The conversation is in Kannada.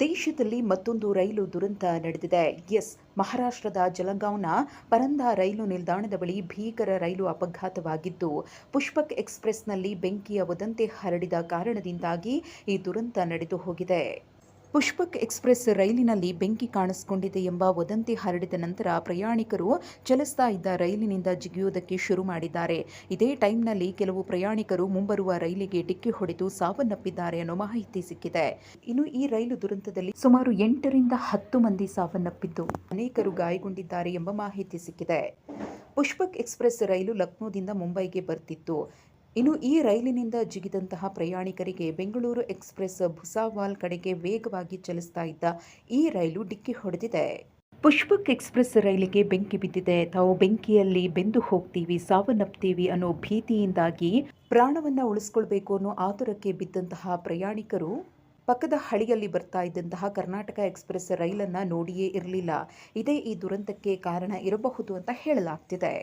ದೇಶದಲ್ಲಿ ಮತ್ತೊಂದು ರೈಲು ದುರಂತ ನಡೆದಿದೆ. ಎಸ್. ಮಹಾರಾಷ್ಟ್ರದ ಜಲಗಾಂವ್ನ ಪರಂದಾ ರೈಲು ನಿಲ್ದಾಣದ ಬಳಿ ಭೀಕರ ರೈಲು ಅಪಘಾತವಾಗಿದ್ದು, ಪುಷ್ಪಕ್ ಎಕ್ಸ್ಪ್ರೆಸ್ನಲ್ಲಿ ಬೆಂಕಿಯ ವದಂತೆ ಹರಡಿದ ಕಾರಣದಿಂದಾಗಿ ಈ ದುರಂತ ನಡೆದು ಹೋಗಿದೆ. ಪುಷ್ಪಕ್ ಎಕ್ಸ್ಪ್ರೆಸ್ ರೈಲಿನಲ್ಲಿ ಬೆಂಕಿ ಕಾಣಿಸಿಕೊಂಡಿದೆ ಎಂಬ ವದಂತಿ ಹರಡಿದ ನಂತರ ಪ್ರಯಾಣಿಕರು ಚಲಿಸ್ತಾ ಇದ್ದ ರೈಲಿನಿಂದ ಜಿಗಿಯುವುದಕ್ಕೆ ಶುರು ಮಾಡಿದ್ದಾರೆ. ಇದೇ ಟೈಮ್ನಲ್ಲಿ ಕೆಲವು ಪ್ರಯಾಣಿಕರು ಮುಂಬರುವ ರೈಲಿಗೆ ಡಿಕ್ಕಿ ಹೊಡೆದು ಸಾವನ್ನಪ್ಪಿದ್ದಾರೆ ಅನ್ನೋ ಮಾಹಿತಿ ಸಿಕ್ಕಿದೆ. ಇನ್ನು ಈ ರೈಲು ದುರಂತದಲ್ಲಿ ಸುಮಾರು ಎಂಟರಿಂದ ಹತ್ತು ಮಂದಿ ಸಾವನ್ನಪ್ಪಿದ್ದು ಅನೇಕರು ಗಾಯಗೊಂಡಿದ್ದಾರೆ ಎಂಬ ಮಾಹಿತಿ ಸಿಕ್ಕಿದೆ. ಪುಷ್ಪಕ್ ಎಕ್ಸ್ಪ್ರೆಸ್ ರೈಲು ಲಕ್ನೋದಿಂದ ಮುಂಬೈಗೆ ಬರ್ತಿತ್ತು. ಇನ್ನು ಈ ರೈಲಿನಿಂದ ಜಿಗಿದಂತಹ ಪ್ರಯಾಣಿಕರಿಗೆ ಬೆಂಗಳೂರು ಎಕ್ಸ್ಪ್ರೆಸ್ ಭುಸಾವಾಲ್ ಕಡೆಗೆ ವೇಗವಾಗಿ ಚಲಿಸ್ತಾ ಇದ್ದ ಈ ರೈಲು ಡಿಕ್ಕಿ ಹೊಡೆದಿದೆ. ಪುಷ್ಪಕ್ ಎಕ್ಸ್ಪ್ರೆಸ್ ರೈಲಿಗೆ ಬೆಂಕಿ ಬಿದ್ದಿದೆ. ತಾವು ಬೆಂಕಿಯಲ್ಲಿ ಬೆಂದು ಹೋಗ್ತೀವಿ, ಸಾವನ್ನಪ್ತೀವಿ ಅನ್ನೋ ಭೀತಿಯಿಂದಾಗಿ ಪ್ರಾಣವನ್ನ ಉಳಿಸ್ಕೊಳ್ಬೇಕು ಅನ್ನೋ ಆತುರಕ್ಕೆ ಬಿದ್ದಂತಹ ಪ್ರಯಾಣಿಕರು ಪಕ್ಕದ ಹಳಿಯಲ್ಲಿ ಬರ್ತಾ ಇದ್ದಂತಹ ಕರ್ನಾಟಕ ಎಕ್ಸ್ಪ್ರೆಸ್ ರೈಲನ್ನು ನೋಡಿಯೇ ಇರಲಿಲ್ಲ. ಇದೇ ಈ ದುರಂತಕ್ಕೆ ಕಾರಣ ಇರಬಹುದು ಅಂತ ಹೇಳಲಾಗ್ತಿದೆ.